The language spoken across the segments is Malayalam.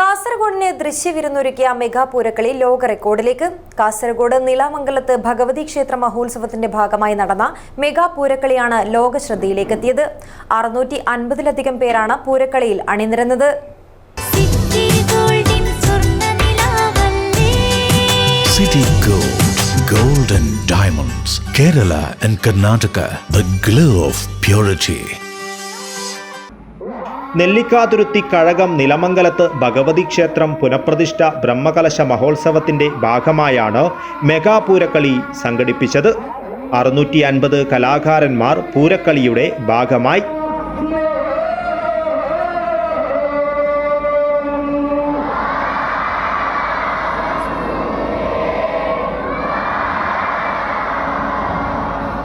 കാസർഗോഡിന് ദൃശ്യവിരുന്നൊരുക്കിയ മെഗാ പൂരക്കളി ലോക റെക്കോർഡിലേക്ക്. കാസർഗോഡ് നിലാമംഗലത്ത് ഭഗവതി ക്ഷേത്ര മഹോത്സവത്തിന്റെ ഭാഗമായി നടന്ന മെഗാ പൂരക്കളിയാണ് ലോക ശ്രദ്ധയിലേക്ക് എത്തിയത് അറുന്നൂറ്റി അൻപതിലധികം പേരാണ് പൂരക്കളിയിൽ അണിനിരന്നത്. City Gold, Gold and Diamonds, Kerala and Karnataka, the glow of purity. നെല്ലിക്കാതുരുത്തി Kazhagam നിലമംഗലത്ത് Bhagavathi ക്ഷേത്രം പുനഃപ്രതിഷ്ഠ ബ്രഹ്മകലശ മഹോത്സവത്തിന്റെ ഭാഗമായാണ് മെഗാപൂരക്കളി സംഘടിപ്പിച്ചത്. അറുന്നൂറ്റി അൻപത് കലാകാരന്മാർ പൂരക്കളിയുടെ ഭാഗമായി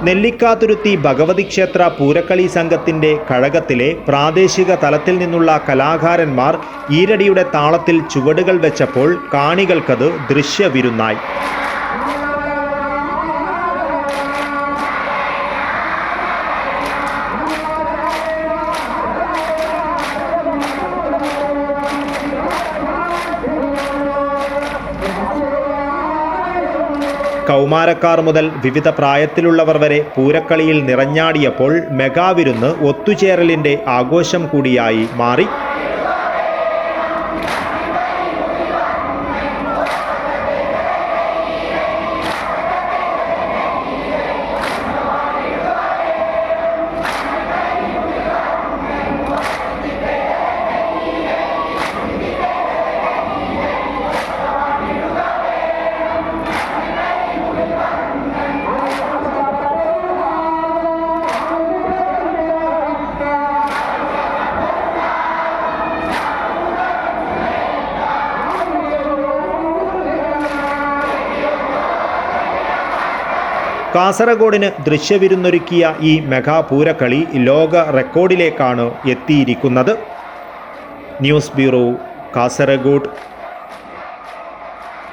നെല്ലിക്കാതുരുത്തി ഭഗവതി ക്ഷേത്ര പൂരക്കളി സംഘത്തിന്റെ കഴകത്തിലെ പ്രാദേശിക തലത്തിൽ നിന്നുള്ള കലാകാരന്മാർ ഈരടിയുടെ താളത്തിൽ ചുവടുകൾ വെച്ചപ്പോൾ കാണികൾക്കത് ദൃശ്യവിരുന്നായി. കൗമാരക്കാർ മുതൽ വിവിധ പ്രായത്തിലുള്ളവർ വരെ പൂരക്കളിയിൽ നിറഞ്ഞാടിയപ്പോൾ മെഗാവിരുന്ന് ഒത്തുചേരലിന്റെ ആഘോഷം കൂടിയായി മാറി. കാസർഗോഡിന് ദൃശ്യവിരുന്നൊരുക്കിയ ഈ മെഗാപൂരക്കളി ലോക റെക്കോർഡിലേക്കാണ് എത്തിയിരിക്കുന്നത്. News bureau Kasaragod.